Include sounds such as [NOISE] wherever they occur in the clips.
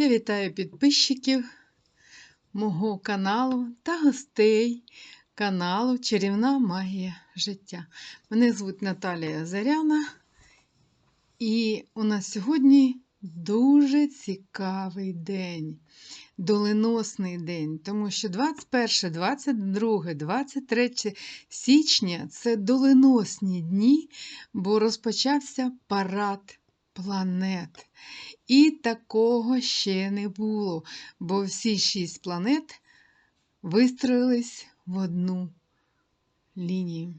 Я вітаю підписчиків мого каналу та гостей каналу Чарівна Магія життя. Мене звуть Наталія Заряна, і у нас сьогодні дуже цікавий день, доленосний день, тому що 21, 22, 23 січня це доленосні дні, бо розпочався парад планет. І такого ще не було, бо всі шість планет вистроїлись в одну лінію.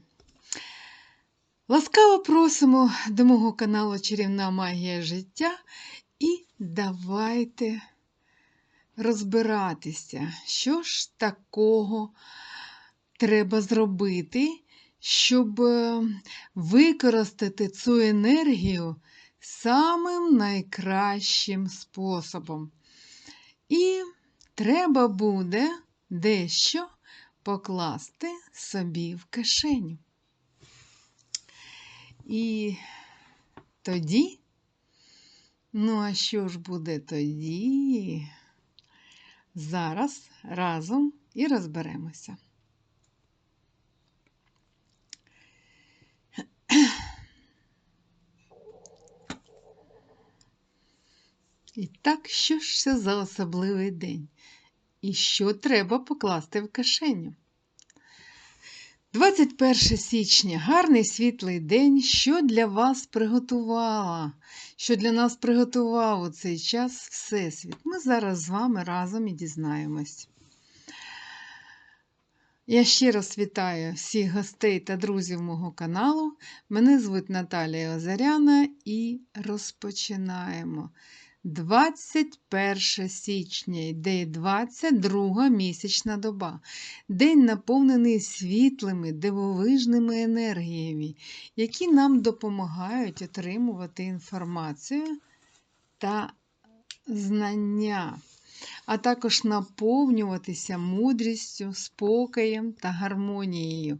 Ласкаво просимо до мого каналу Чарівна Магія життя і давайте розбиратися, що ж такого треба зробити, щоб е, використати цю енергію самим найкращим способом. І треба буде дещо покласти собі в кишеню. І тоді, ну, а що ж буде тоді? Зараз разом і розберемося. І так, що ж це за особливий день? І що треба покласти в кишеню? 21 січня гарний світлий день, що для вас приготувала, що для нас приготував у цей час Всесвіт. Ми зараз з вами разом і дізнаємось. Я ще раз вітаю всіх гостей та друзів мого каналу. Мене звуть Наталія Озаряна і розпочинаємо. 21 січня йде 22 місячна доба. День наповнений світлими, дивовижними енергіями, які нам допомагають отримувати інформацію та знання, а також наповнюватися мудрістю, спокоєм та гармонією.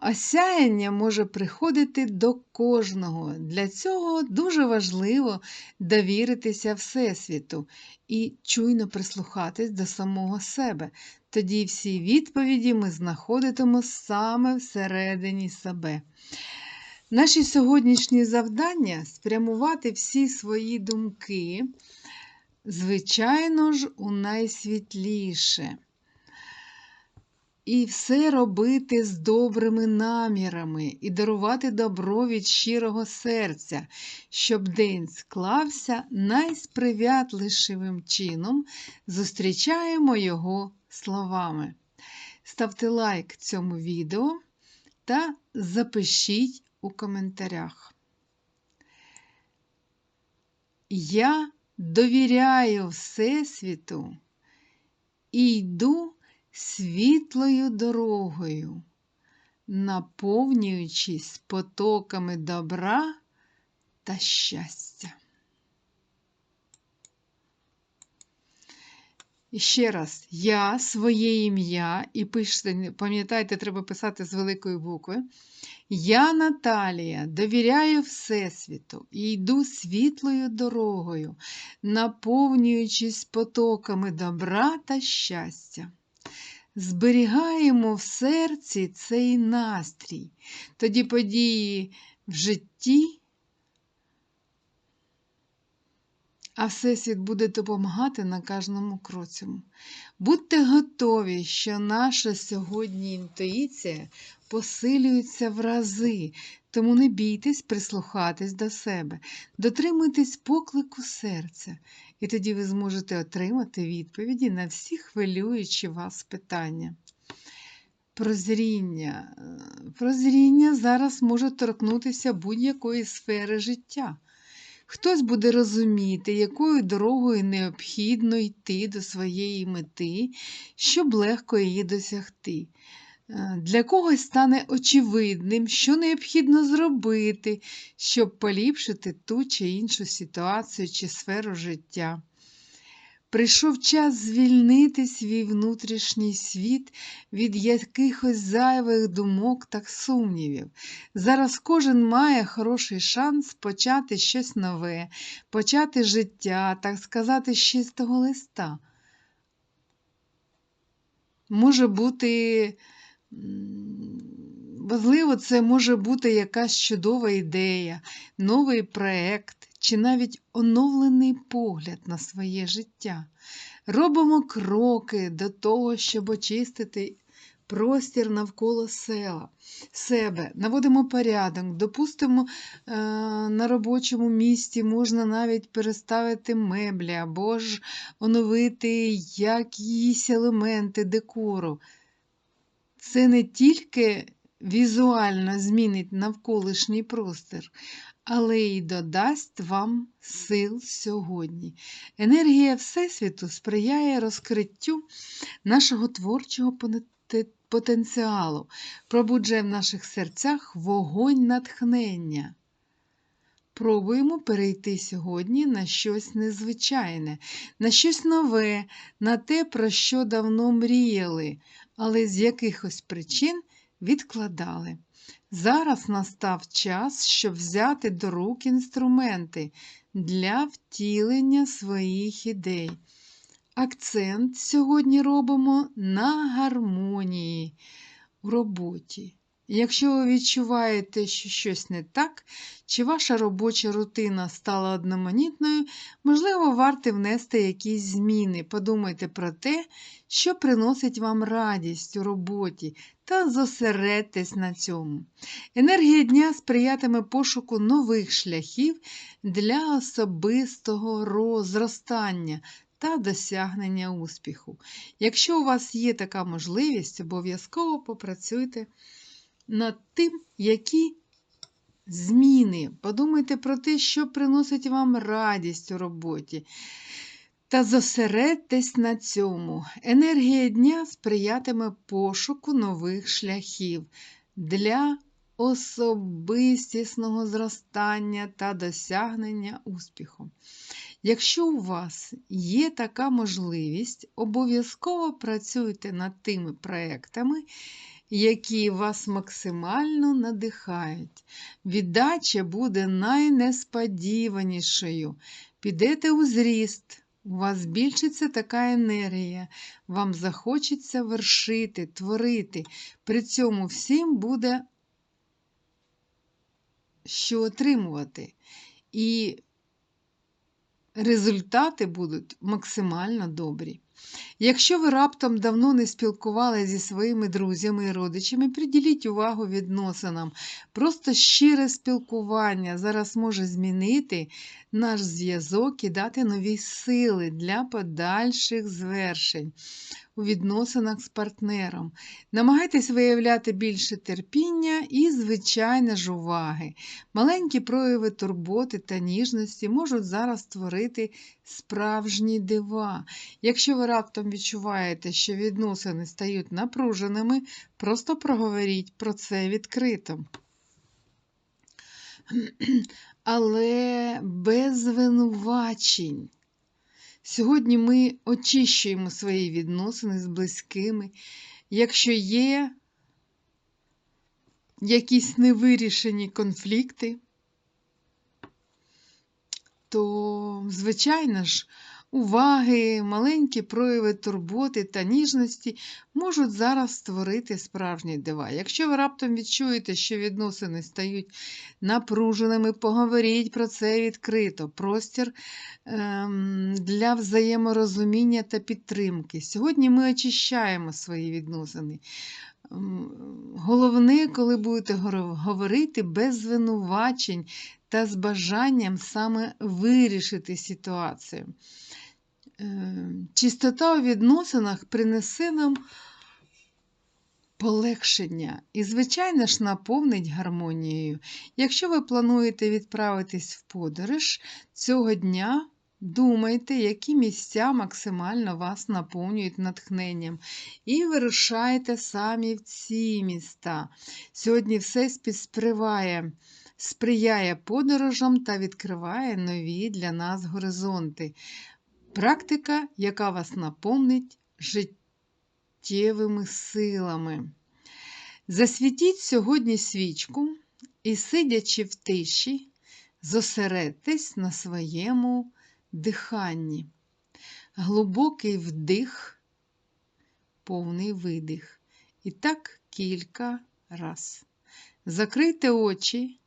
Осяяння може приходити до кожного. Для цього дуже важливо довіритися Всесвіту і чуйно прислухатись до самого себе. Тоді всі відповіді ми знаходитимо саме всередині себе. Наші сьогоднішні завдання спрямувати всі свої думки, звичайно ж, у найсвітліше. І все робити з добрими намірами і дарувати добро від щирого серця, щоб день склався найсприятливішим чином, зустрічаємо його словами. Ставте лайк цьому відео та запишіть у коментарях. Я довіряю Всесвіту і йду світлою дорогою, наповнюючись потоками добра та щастя. І ще раз, я своє ім'я, і пишете, пам'ятайте, треба писати з великої букви. Я Наталія довіряю Всесвіту і йду світлою дорогою, наповнюючись потоками добра та щастя. Зберігаємо в серці цей настрій, тоді події в житті, а Всесвіт буде допомагати на кожному кроці. Будьте готові, що наша сьогодні інтуїція посилюється в рази, тому не бійтесь прислухатись до себе, дотримуйтесь поклику серця, і тоді ви зможете отримати відповіді на всі хвилюючі вас питання. Прозріння. Прозріння зараз може торкнутися будь-якої сфери життя. Хтось буде розуміти, якою дорогою необхідно йти до своєї мети, щоб легко її досягти. Для когось стане очевидним, що необхідно зробити, щоб поліпшити ту чи іншу ситуацію чи сферу життя. Прийшов час звільнити свій внутрішній світ від якихось зайвих думок та сумнівів. Зараз кожен має хороший шанс почати щось нове, почати життя, так сказати, з чистого листа. Може бути, можливо, це може бути якась чудова ідея, новий проєкт чи навіть оновлений погляд на своє життя. Робимо кроки до того, щоб очистити простір навколо села, себе, наводимо порядок, допустимо, е, на робочому місці можна навіть переставити меблі або ж оновити якісь елементи декору. Це не тільки візуально змінить навколишній простір, але й додасть вам сил сьогодні. Енергія Всесвіту сприяє розкриттю нашого творчого потенціалу, пробуджує в наших серцях вогонь натхнення. Пробуємо перейти сьогодні на щось незвичайне, на щось нове, на те, про що давно мріяли, але з якихось причин відкладали. Зараз настав час, щоб взяти до рук інструменти для втілення своїх ідей. Акцент сьогодні робимо на гармонії в роботі. Якщо ви відчуваєте, що щось не так, чи ваша робоча рутина стала одноманітною, можливо, варто внести якісь зміни. Подумайте про те, що приносить вам радість у роботі, та зосередьтесь на цьому. Енергія дня сприятиме пошуку нових шляхів для особистого розростання та досягнення успіху. Якщо у вас є така можливість, обов'язково попрацюйте над тим, які зміни. Подумайте про те, що приносить вам радість у роботі. Та зосередьтесь на цьому. Енергія дня сприятиме пошуку нових шляхів для особистісного зростання та досягнення успіху. Якщо у вас є така можливість, обов'язково працюйте над тими проектами, які вас максимально надихають. Віддача буде найнесподіванішою. Підете у зріст, у вас збільшиться така енергія, вам захочеться вершити, творити. При цьому всім буде що отримувати. І результати будуть максимально добрі. Якщо ви раптом давно не спілкувалися зі своїми друзями і родичами, приділіть увагу відносинам. Просто щире спілкування зараз може змінити наш зв'язок і дати нові сили для подальших звершень у відносинах з партнером. Намагайтесь виявляти більше терпіння і, звичайно ж, уваги. Маленькі прояви турботи та ніжності можуть зараз створити справжні дива. Якщо ви раптом відчуваєте, що відносини стають напруженими, просто проговоріть про це відкрито. [CLEARS THROAT] Але без звинувачень. Сьогодні ми очищуємо свої відносини з близькими. Якщо є якісь невирішені конфлікти, то, звичайно ж, уваги, маленькі прояви турботи та ніжності можуть зараз створити справжні дива. Якщо ви раптом відчуєте, що відносини стають напруженими, поговоріть про це відкрито. Простір ем, для взаєморозуміння та підтримки. Сьогодні ми очищаємо свої відносини. Ем, Головне, коли будете говорити без звинувачень та з бажанням саме вирішити ситуацію. Ем, чистота у відносинах принесе нам полегшення і, звичайно ж, наповнить гармонією. Якщо ви плануєте відправитись в подорож цього дня, думайте, які місця максимально вас наповнюють натхненням, і вирушайте самі в ці міста. Сьогодні все співсприває. Сприяє подорожам та відкриває нові для нас горизонти. Практика, яка вас наповнить життєвими силами. Засвітіть сьогодні свічку і, сидячи в тиші, зосередьтесь на своєму диханні. Глибокий вдих, повний видих. І так кілька раз. Закрийте очі,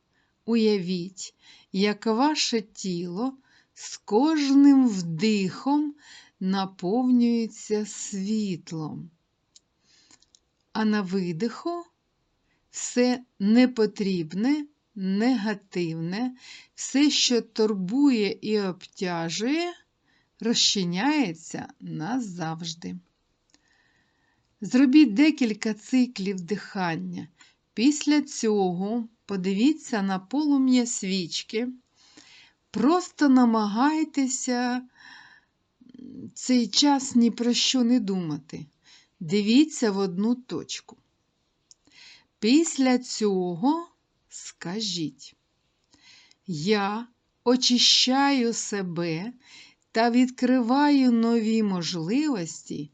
уявіть, як ваше тіло з кожним вдихом наповнюється світлом. А на видиху все непотрібне, негативне, все, що турбує і обтяжує, розчиняється назавжди. Зробіть декілька циклів дихання. Після цього подивіться на полум'я свічки. Просто намагайтеся цей час ні про що не думати. Дивіться в одну точку. Після цього скажіть, я очищаю себе та відкриваю нові можливості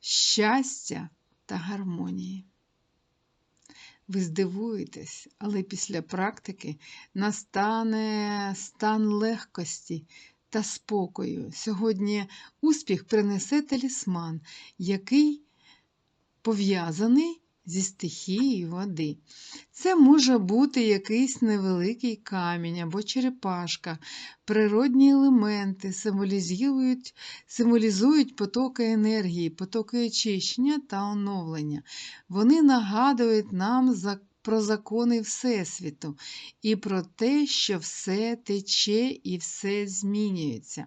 щастя та гармонії. Ви здивуєтесь, але після практики настане стан легкості та спокою. Сьогодні успіх принесе талісман, який пов'язаний зі стихією води. Це може бути якийсь невеликий камінь або черепашка, природні елементи символізують, символізують потоки енергії, потоки очищення та оновлення. Вони нагадують нам за про закони Всесвіту і про те, що все тече і все змінюється.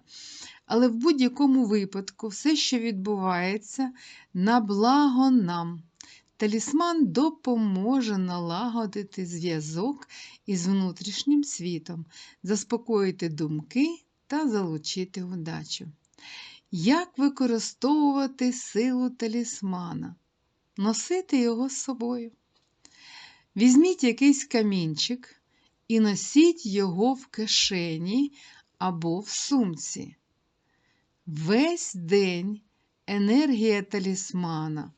Але в будь-якому випадку все, що відбувається, на благо нам. Талісман допоможе налагодити зв'язок із внутрішнім світом, заспокоїти думки та залучити удачу. Як використовувати силу талісмана? Носити його з собою. Візьміть якийсь камінчик і носіть його в кишені або в сумці. Весь день енергія талісмана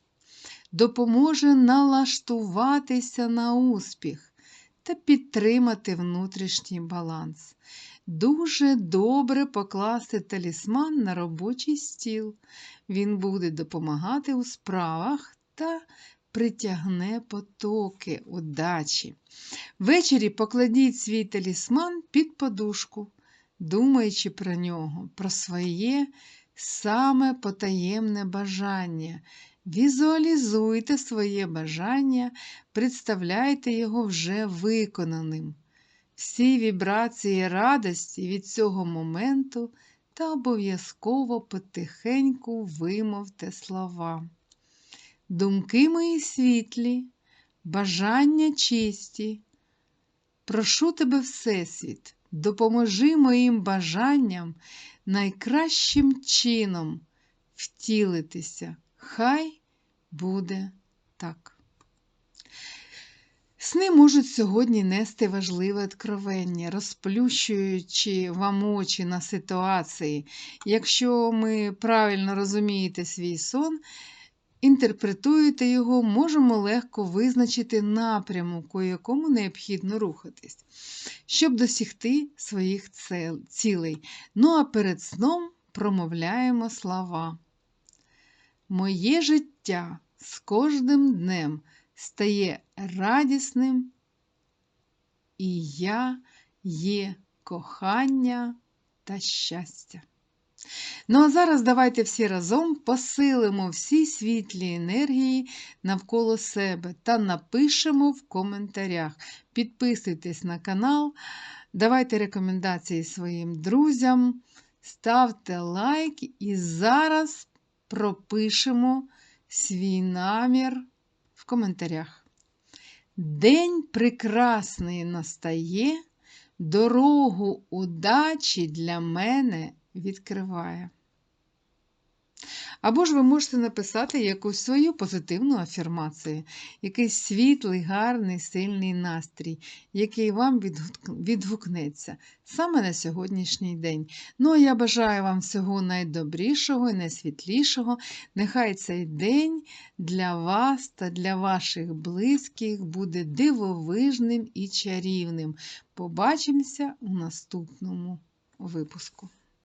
допоможе налаштуватися на успіх та підтримати внутрішній баланс. Дуже добре покласти талісман на робочий стіл. Він буде допомагати у справах та притягне потоки удачі. Ввечері покладіть свій талісман під подушку, думаючи про нього, про своє саме потаємне бажання. Візуалізуйте своє бажання, представляйте його вже виконаним. Всі вібрації радості від цього моменту та обов'язково потихеньку вимовте слова. Думки мої світлі, бажання чисті. Прошу тебе, Всесвіт, допоможи моїм бажанням найкращим чином втілитися. Хай буде так. Сни можуть сьогодні нести важливе откровення, розплющуючи вам очі на ситуації. Якщо ми правильно розумієте свій сон, інтерпретуєте його, можемо легко визначити напрямок, у якому необхідно рухатись, щоб досягти своїх цілей. Ну а перед сном промовляємо слова. Моє життя з кожним днем стає радісним, і я є кохання та щастя. Ну, а зараз давайте всі разом посилимо всі світлі енергії навколо себе та напишемо в коментарях. Підписуйтесь на канал, давайте рекомендації своїм друзям, ставте лайк і зараз пропишемо свій намір в коментарях. День прекрасний настає, дорогу удачі для мене відкриває. Або ж ви можете написати якусь свою позитивну афірмацію, якийсь світлий, гарний, сильний настрій, який вам відгукнеться саме на сьогоднішній день. Ну, а я бажаю вам всього найдобрішого і найсвітлішого. Нехай цей день для вас та для ваших близьких буде дивовижним і чарівним. Побачимося у наступному випуску.